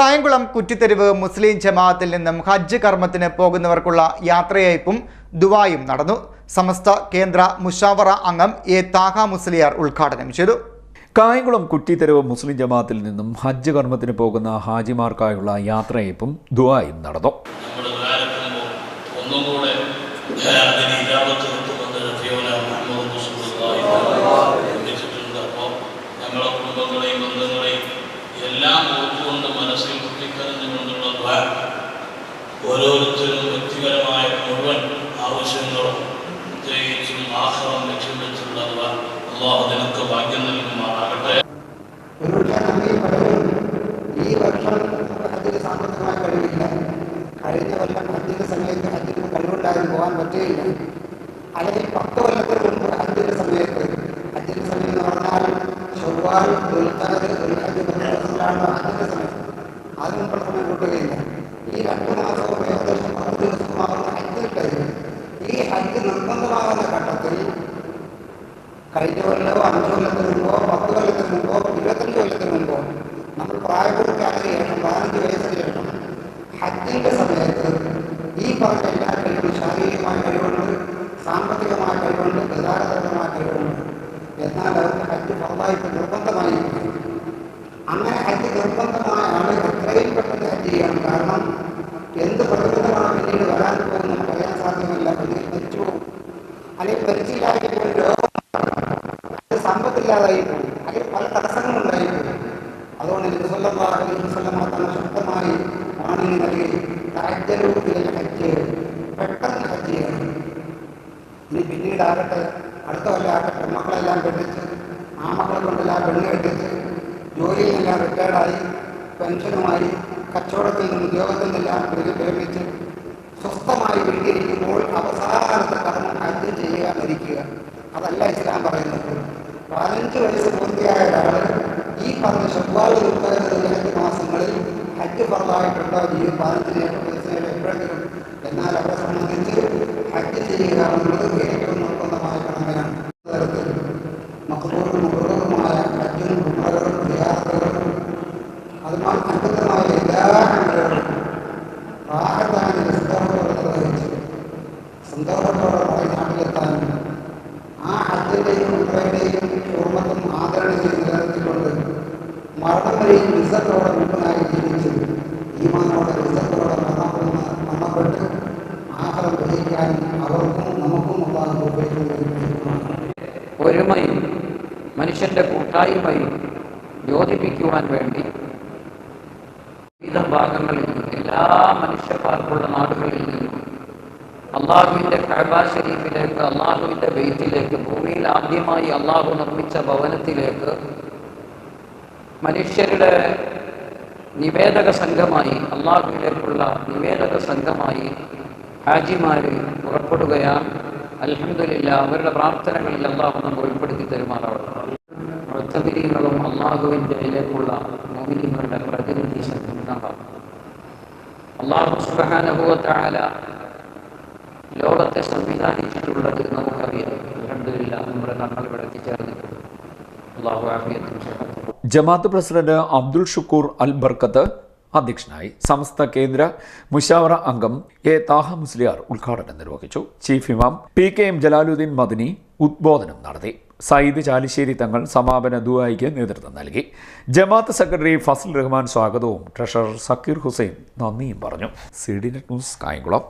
കായംകുളം കുറ്റിത്തെരുവ് മുസ്ലിം ജമാഅത്തിൽ നിന്നും ഹജ്ജ് കർമ്മത്തിന് പോകുന്നവർക്കുള്ള യാത്രയയപ്പും ദുവായും നടന്നു. സമസ്ത കേന്ദ്ര മുഷാവറ അംഗം എ താഹ മുസ്ലിയാർ ഉദ്ഘാടനം ചെയ്തു. കായംകുളം കുറ്റിത്തെരുവ് മുസ്ലിം ജമാഅത്തിൽ നിന്നും ഹജ്ജ് കർമ്മത്തിന് പോകുന്ന ഹാജിമാർക്കായുള്ള യാത്രയപ്പും ദുആയും നടന്നു. ഓരോരുത്തരും വ്യക്തിപരമായ മുഴുവൻ ആവശ്യങ്ങളും പ്രത്യേകിച്ചും ആഹ്റം ലക്ഷ്യം വെച്ചുള്ള അള്ളാഹു ഭാഗ്യം നൽകുമാറാകട്ടെ. ഈ വർഷം ഹജ്ജിന് പോകാൻ സമയത്ത് ഈ രണ്ട് മാസവും കഴിഞ്ഞ കൊല്ലമോ അഞ്ച് കൊല്ലത്തിന് മുമ്പോ പത്ത് കൊല്ലത്തിന് മുമ്പോ ഇരുപത്തഞ്ച് കൊല്ലത്തിന് മുമ്പോ നമ്മൾ പ്രായപൂർത്തിയായ ശേഷം പതിനഞ്ച് വയസ്സിന് ശേഷം ഹജ്ജിന്റെ സമയത്ത് ഈ പറഞ്ഞ എല്ലാ കഴിവും ശാരീരികമായ കഴിവുണ്ട് സാമ്പത്തികമായ കഴിവുണ്ട് ഗതാഗതപരമായ കഴിവുണ്ട്. എന്നാൽ അവർക്ക് ഹജ്ജ് ഫറലായിട്ട് നിർബന്ധമായി അങ്ങനെ ഹജ്ജ് നിർബന്ധമായ ആളുകൾ എത്രയും പെട്ടെന്ന് ഹജ്ജ് ചെയ്യണം കാരണം എന്ത് പ്രകൃതമാണ് സമ്പത്തില്ലാതായി പോയി അതിൽ പല തടസ്സങ്ങളുണ്ടായി പോയി അതുകൊണ്ട് നിസ്വല്ലമാക്കാൻ ശക്തമായി വാണിന് നൽകി താജ്ജരൂപിലെ ഹജ്ജ് പെട്ടെന്ന് ഹജ്ജ് ചെയ്യണം. ഇനി പിന്നീടാകട്ടെ അടുത്ത കൊല്ലം ആകട്ടെ മക്കളെല്ലാം കെട്ടിച്ച് ആ മക്കളെ കൊണ്ടെല്ലാം പെണ്ണ് കെട്ടിച്ച് ജോലിയിൽ നിന്നെല്ലാം റിട്ടയർഡായി പെൻഷനുമായി കച്ചവടത്തിൽ നിന്ന് ഉദ്യോഗത്തിൽ നിന്നെല്ലാം വിരമിച്ച് സ്വസ്ഥമായി വീട്ടിലിരിക്കുമ്പോൾ അവസാനത്തെ കർമ്മം ഹജ്ജ് ചെയ്യാതിരിക്കുക അതല്ല ഇസ്ലാം പറയുന്നത്. പതിനഞ്ച് വയസ്സ് പൂർത്തിയായ ഒരാൾ ഈ പറഞ്ഞ ഷവ്വാൽ ഉൾപ്പെടുന്ന മാസങ്ങളിൽ ഹജ്ജ് ഫറലായിട്ടുണ്ടോ ഈ പതിനഞ്ചിന് വയസ്സിന് എപ്പോഴെങ്കിലും എന്നാൽ അവരെ സംബന്ധിച്ച് ഹജ്ജ് ചെയ്യുക എന്നുള്ളത് ഏറ്റവും നിർബന്ധമായ കടമയാണ് തരത്തിൽ മക്ബൂറും മുബറുമായ ഹജ്ജും അതുമായി അന്ധമായ എല്ലാ നിർവഹിച്ച് വരെയും വിസത്തോടെ മുമ്പനായി ജീവിച്ച് ഈമാനോടെ വിസത്തോടെ മരണപ്പെടുന്ന ആഹാരം ഉപയോഗിക്കാൻ അവർക്കും നമുക്കും അള്ളാഹു ഉപയോഗിക്കുന്നതാണ് ഒരുമയും മനുഷ്യന്റെ കൂട്ടായ്മയും യോജിപ്പിക്കുവാൻ വേണ്ടി വിവിധ ഭാഗങ്ങളിൽ എല്ലാ മനുഷ്യക്കാർക്കുള്ള നാടുകളിൽ നിന്നും അള്ളാഹുവിന്റെ കഅബ ഷരീഫിലേക്ക് അള്ളാഹുവിന്റെ ബെയ്ത്തിലേക്ക് ഭൂമിയിൽ ആദ്യമായി അള്ളാഹു നിർമ്മിച്ച ഭവനത്തിലേക്ക് മനുഷ്യരുടെ നിവേദക സംഘമായി അള്ളാഹുവിലേക്കുള്ള നിവേദക സംഘമായി ഹാജിമാർ പുറപ്പെടുകയാണ്. അലഹമില്ല അവരുടെ പ്രാർത്ഥനകളിൽ അള്ളാഹു നമ്മൾ ഉൾപ്പെടുത്തി തരുമാറാവട്ടെ. മുഴത്തമിരികളും അള്ളാഹുവിന്റെ ഇതിലേക്കുള്ള മോഹിനികളുടെ പ്രതിനിധി സംഘം അള്ളാഹു സുഖാനുഭവത്താല ലോകത്തെ സംവിധാനിച്ചിട്ടുള്ളത് നമുക്കറിയാം. അലഹമില്ല നമ്മുടെ നമ്മൾ ഇവിടെ എത്തിച്ചേർന്നിട്ടുണ്ട് അള്ളാഹു ആഫിയത്തും ജമാഅത്ത് പ്രസിഡന്റ് അബ്ദുൾ ഷുക്കൂർ അൽ ബർക്കത്ത് അധ്യക്ഷനായി സമസ്ത കേന്ദ്ര മുഷാവറ അംഗം എ താഹ മുസ്ലിയാർ ഉദ്ഘാടനം നിർവഹിച്ചു. ചീഫ് ഇമാം P K M Jalaluddin Madani ഉദ്ബോധനം നടത്തി. സയ്യിദ് ചാലിശ്ശേരി തങ്ങൾ സമാപന ദുബായിക്ക് നേതൃത്വം നൽകി. ജമാഅത്ത് സെക്രട്ടറി ഫസൽ റഹ്മാൻ സ്വാഗതവും ട്രഷറർ സക്കീർ ഹുസൈൻ നന്ദിയും പറഞ്ഞു. C net news Kayamkulam.